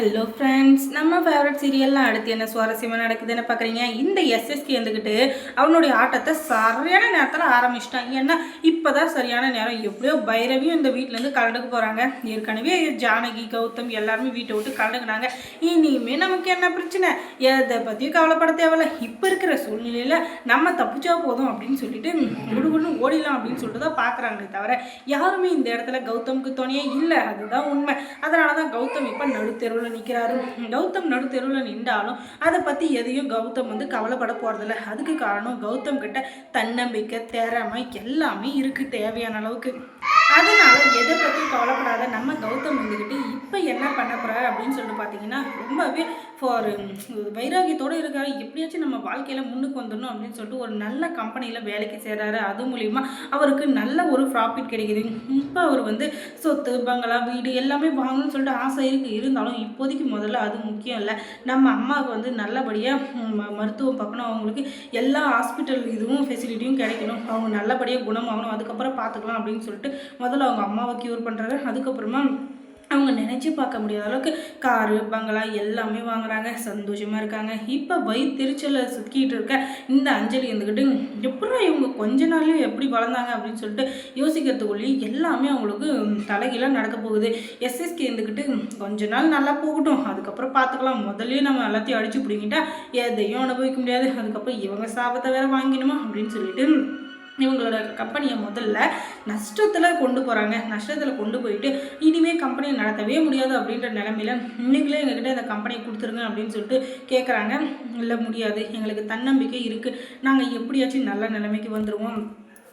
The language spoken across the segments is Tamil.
ஹலோ ஃப்ரெண்ட்ஸ் நம்ம ஃபேவரட் சீரியல்லாம் அடுத்து என்ன சுவாரஸ்யமாக நடக்குதுன்னு பார்க்குறீங்க இந்த எஸ்எஸ்கே வந்துக்கிட்டு அவனுடைய ஆட்டத்தை சரியான நேரத்தில் ஆரம்பிச்சிட்டான். ஏன்னா இப்போ இப்போ தான் சரியான நேரம். எப்படியோ பைரவியும் இந்த வீட்டிலேருந்து கலந்துக்க போகிறாங்க ஏற்கனவே ஜானகி கௌதம் எல்லாருமே வீட்டை விட்டு கலந்துக்கினாங்க இனிமே நமக்கு என்ன பிரச்சனை? எதை பற்றியும் கவலைப்பட தேவையில்ல. இப்போ இருக்கிற சூழ்நிலையில் நம்ம தப்பிச்சா போதும் அப்படின்னு சொல்லிட்டு முடுகுன்னு ஓடிடலாம் அப்படின்னு சொல்லிட்டு தான் பார்க்குறாங்களே தவிர யாருமே இந்த இடத்துல கௌதமுக்கு துணையே இல்லை. அதுதான் உண்மை. அதனால தான் கௌதம் இப்போ நடுத்தெருவில் நிற்கிறாரு கௌதம் நடுத்தெருவில் நின்றாலும் அதை பற்றி எதையும் கௌதம் வந்து கவலைப்பட போகிறதில்ல அதுக்கு காரணம் கௌதம் கிட்ட தன்னம்பிக்கை திறமை எல்லாமே இருக்குது தேவையான அளவுக்கு. அதனால எதை பற்றி கவலைப்படாத நம்ம கௌதம் வந்துக்கிட்டு இப்போ என்ன பண்ண போகிறாரு அப்படின்னு சொல்லிட்டு பார்த்தீங்கன்னா ரொம்பவே ஃபார் um, வைராகியத்தோடு இருக்காரு எப்படியாச்சும் நம்ம வாழ்க்கையில் முன்னுக்கு வந்துடணும் அப்படின்னு சொல்லிட்டு ஒரு நல்ல கம்பெனியில் வேலைக்கு சேர்றாரு. அது மூலிமா அவருக்கு நல்ல ஒரு ப்ராஃபிட் கிடைக்குது. இப்போ அவர் வந்து சொத்து பங்களா வீடு எல்லாமே வாங்கணும்னு சொல்லிட்டு ஆசை இருக்குது இருந்தாலும் இப்போதைக்கு முதல்ல அது முக்கியம் இல்லை. நம்ம அம்மாவுக்கு வந்து நல்லபடியாக மருத்துவம் பார்க்கணும். அவங்களுக்கு எல்லா ஹாஸ்பிட்டல் இதுவும் ஃபெசிலிட்டியும் கிடைக்கணும். அவங்க நல்லபடியாக குணமாகணும். அதுக்கப்புறம் பார்த்துக்கலாம் அப்படின்னு சொல்லிட்டு முதல்ல அவங்க அம்மாவை க்யூர் பண்ணுறாரு அதுக்கப்புறமா அவங்க நினச்சி பார்க்க முடியாத அளவுக்கு காரு பங்களா எல்லாமே வாங்குறாங்க. சந்தோஷமாக இருக்காங்க. இப்போ வயிற்றுச்சலை சுற்றிக்கிட்டு இருக்க இந்த அஞ்சலி இருந்துக்கிட்டு எப்படா இவங்க கொஞ்ச நாள்லேயும் எப்படி வளர்ந்தாங்க அப்படின்னு சொல்லிட்டு யோசிக்கிறதுக்குள்ளேயும் எல்லாமே அவங்களுக்கு தலைகீழாக நடக்க போகுது. எஸ்எஸ்கே இருந்துக்கிட்டு கொஞ்ச நாள் நல்லா போகட்டும். அதுக்கப்புறம் பார்த்துக்கலாம். முதல்லயே நம்ம எல்லாத்தையும் அடிச்சு பிடிங்கிட்டா எதையும் அனுபவிக்க முடியாது. அதுக்கப்புறம் இவங்க சாபத்தை வேறு வாங்கினுமா அப்படின்னு சொல்லிட்டு இவங்களோட கம்பெனியை முதல்ல நஷ்டத்தில் கொண்டு போகிறாங்க நஷ்டத்தில் கொண்டு போயிட்டு இனிமேல் கம்பெனியை நடத்தவே முடியாது அப்படின்ற நிலமையில இன்னைக்குள்ளே எங்ககிட்ட இந்த கம்பெனியை கொடுத்துருங்க அப்படின்னு சொல்லிட்டு கேட்குறாங்க இல்லை முடியாது. எங்களுக்கு தன்னம்பிக்கை இருக்குது நாங்கள் எப்படியாச்சும் நல்ல நிலைமைக்கு வந்துடுவோம்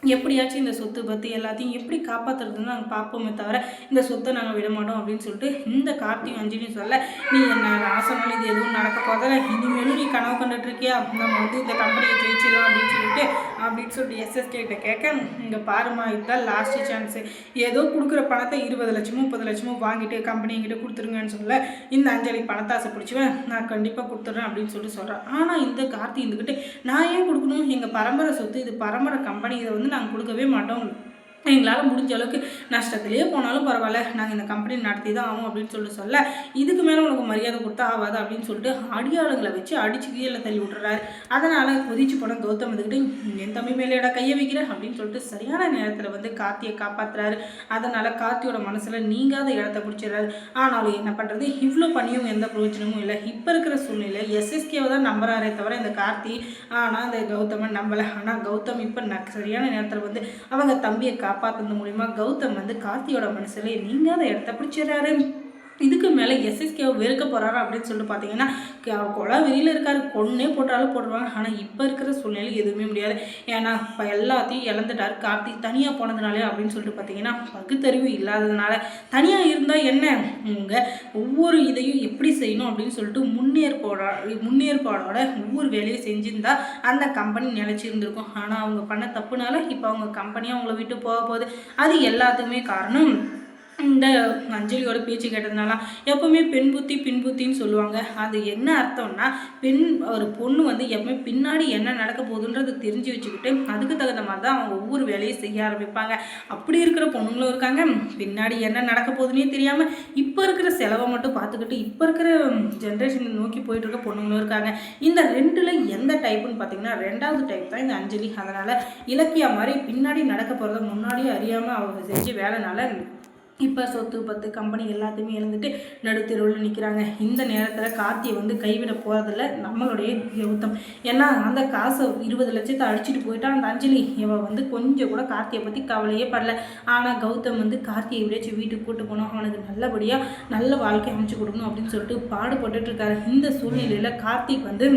எப்படியாச்சும் இந்த சொத்து பற்றி எல்லாத்தையும் எப்படி காப்பாற்றுறதுன்னு நாங்கள் பார்ப்போமே தவிர இந்த சொத்தை நாங்கள் விட மாட்டோம் அப்படின்னு சொல்லிட்டு இந்த கார்த்தியும் அஞ்சலியும் சொல்ல நீ என்ன ஆசனால் இது எதுவும் நடக்க போதில்ல இனிமேலும் நீ கனவு கண்டுட்டு இருக்கியா? நம்ம வந்து இந்த கம்பெனியை ஜெயிச்சிடலாம் அப்படின்னு சொல்லிட்டு அப்படின்னு சொல்லிட்டு எஸ்எஸ்கே கேட்க இங்கே பாருமா இதுதான் லாஸ்ட்டு சான்ஸு ஏதோ கொடுக்குற பணத்தை இருபது லட்சமோ முப்பது லட்சமோ வாங்கிட்டு கம்பெனி எங்கிட்ட கொடுத்துருங்கன்னு சொல்ல இந்த அஞ்சலி பணத்தாசை பிடிச்சுவேன் நான் கண்டிப்பாக கொடுத்துட்றேன் அப்படின்னு சொல்லிட்டு சொல்கிறேன் ஆனால் இந்த கார்த்தி இருந்துக்கிட்டு நான் ஏன் கொடுக்கணும்? எங்கள் பரம்பரை சொத்து இது பரம்பரை கம்பெனி இதை வந்து நாங்கள் கொடுக்கவே மாட்டோம் எங்களால் முடிஞ்ச அளவுக்கு நஷ்டத்துலேயே போனாலும் பரவாயில்ல. நாங்கள் இந்த கம்பெனி நடத்தி தான் ஆகும் அப்படின்னு சொல்லிட்டு சொல்ல இதுக்கு மேலே உனக்கு மரியாதை கொடுத்தா ஆகாது அப்படின்னு சொல்லிட்டு அடியாளுங்களை வச்சு அடிச்சு கீழே தள்ளி விட்டுறாரு. அதனால் கொதிச்சு போன கௌதம் வந்துக்கிட்டு என் தம்பி மேலேடா கையை வைக்கிறேன் அப்படின்னு சொல்லிட்டு சரியான நேரத்தில் வந்து கார்த்தியை காப்பாற்றுறாரு அதனால் கார்த்தியோட மனசில் நீங்காத இடத்த பிடிச்சிடுறாரு. ஆனாலும் என்ன பண்ணுறது இவ்வளோ பண்ணியும் எந்த பிரயோஜனமும் இல்லை. இப்போ இருக்கிற சூழ்நிலை எஸ்எஸ்கேவை தான் நம்புறாரே தவிர இந்த கார்த்தி ஆனால் இந்த கௌதமை நம்பலை. ஆனால் கௌதம் இப்போ ந சரியான நேரத்தில் வந்து அவங்க தம்பியை காப்பா காப்பாற்றுறது மூலிமா கௌதம் வந்து கார்த்தியோட மனசில் நீங்காத இடத்த பிடிச்சிடுறாரு. இதுக்கு மேலே எஸ்எஸ்கேவை வெறுக்க போகிறாரா அப்படின்னு சொல்லிட்டு பார்த்தீங்கன்னா கொலை வெளியில் இருக்காரு. கொன்னே போட்டாலும் போடுவாங்க ஆனால் இப்போ இருக்கிற சூழ்நிலை எதுவுமே முடியாது. ஏன்னா இப்போ எல்லாத்தையும் இழந்துட்டார் கார்த்திக் தனியாக போனதுனாலே அப்படின்னு சொல்லிட்டு பார்த்தீங்கன்னா பகுத்தறிவு இல்லாததுனால. தனியாக இருந்தால் என்ன? உங்கள் ஒவ்வொரு இதையும் எப்படி செய்யணும் அப்படின்னு சொல்லிட்டு முன்னேற்போட முன்னேற்பாடோட ஒவ்வொரு வேலையும் செஞ்சுருந்தா அந்த கம்பெனி நிலச்சிருந்துருக்கும். ஆனால் அவங்க பண்ண தப்புனால இப்போ அவங்க கம்பெனியாக அவங்கள விட்டு போக போகுது. அது எல்லாத்துக்குமே காரணம் இந்த அஞ்சலியோட பேச்சு கேட்டதுனால எப்பவுமே பெண் புத்தி பின் புத்தின்னு சொல்லுவாங்க. அது என்ன அர்த்தம்னா பெண் ஒரு பொண்ணு வந்து எப்பவுமே பின்னாடி என்ன நடக்க போகுதுன்றது தெரிஞ்சு வச்சுக்கிட்டு அதுக்கு தகுந்த மாதிரி தான் அவங்க ஒவ்வொரு வேலையும் செய்ய ஆரம்பிப்பாங்க. அப்படி இருக்கிற பொண்ணுங்களும் இருக்காங்க. பின்னாடி என்ன நடக்க போகுதுன்னே தெரியாமல் இப்போ இருக்கிற செலவை மட்டும் பார்த்துக்கிட்டு இப்போ இருக்கிற ஜென்ரேஷனை நோக்கி போயிட்டு இருக்க பொண்ணுங்களும் இருக்காங்க. இந்த ரெண்டில் எந்த டைப்புன்னு பார்த்தீங்கன்னா ரெண்டாவது டைப் தான் இந்த அஞ்சலி. அதனால் இலக்கியா மாதிரி பின்னாடி நடக்க போகிறத முன்னாடியே அறியாமல் அவங்க செஞ்சு வேலைனால இப்போ சொத்து பத்து கம்பெனி எல்லாத்தையுமே இழந்துட்டு நடுத்தெருவில் நிற்கிறாங்க இந்த நேரத்தில் கார்த்தியை வந்து கைவிட போகிறதில்ல நம்மளுடைய கௌதம் ஏன்னா அந்த காசை இருபது லட்சத்தை அடிச்சுட்டு போயிட்டா அந்த அஞ்சலி இவன் வந்து கொஞ்சம் கூட கார்த்தியை பற்றி கவலையே படல. ஆனால் கௌதம் வந்து கார்த்தியை விடைச்சு வீட்டுக்கு கூட்டு போகணும். அவனுக்கு நல்லபடியாக நல்ல வாழ்க்கை அமைச்சு கொடுக்கணும் அப்படின்னு சொல்லிட்டு பாடுபட்டுட்டு இருக்காரு. இந்த சூழ்நிலையில் கார்த்திக் வந்து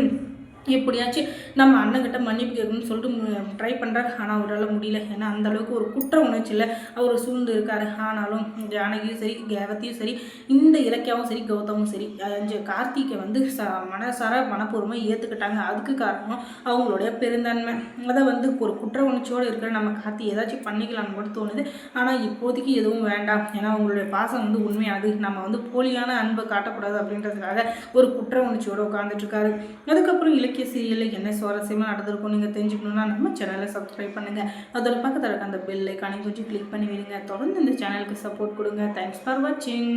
எப்படியாச்சும் நம்ம அண்ணங்கிட்ட மன்னிப்பு கேட்கணும்னு சொல்லிட்டு ட்ரை பண்ணுறாரு ஆனால் அவரால் முடியல. ஏன்னா அந்தளவுக்கு ஒரு குற்ற உணர்ச்சியில் அவர் சூழ்ந்து இருக்கார். ஆனாலும் ஜானகியும் சரி கேவத்தையும் சரி இந்த இலக்கியாவும் சரி கௌதமும் சரி அஞ்சு கார்த்திகை வந்து ச மனசார மனப்பூர்வமாக ஏற்றுக்கிட்டாங்க அதுக்கு காரணம் அவங்களுடைய பெருந்தன்மை. அதை வந்து ஒரு குற்ற உணர்ச்சியோடு இருக்கிற நம்ம கார்த்தி ஏதாச்சும் பண்ணிக்கலாம்னு கூட தோணுது. ஆனால் இப்போதைக்கு எதுவும் வேண்டாம். ஏன்னா அவங்களுடைய பாசம் வந்து உண்மையாது நம்ம வந்து போலியான அன்பை காட்டக்கூடாது அப்படின்றதுக்காக ஒரு குற்ற உணர்ச்சியோடு உட்காந்துட்ருக்காரு அதுக்கப்புறம் இலக்கிய இலக்கிய சீரியலில் என்ன சுவாரஸ்யமாக நடந்திருக்கும் நீங்கள் தெரிஞ்சுக்கணுன்னா நம்ம சேனலை சப்ஸ்கிரைப் பண்ணுங்கள் அதோட பக்கத்தில் இருக்க அந்த பெல் ஐக்கானை கொஞ்சம் கிளிக் பண்ணி விடுங்க தொடர்ந்து இந்த சேனலுக்கு சப்போர்ட் கொடுங்க. தேங்க்ஸ் ஃபார் வாட்சிங்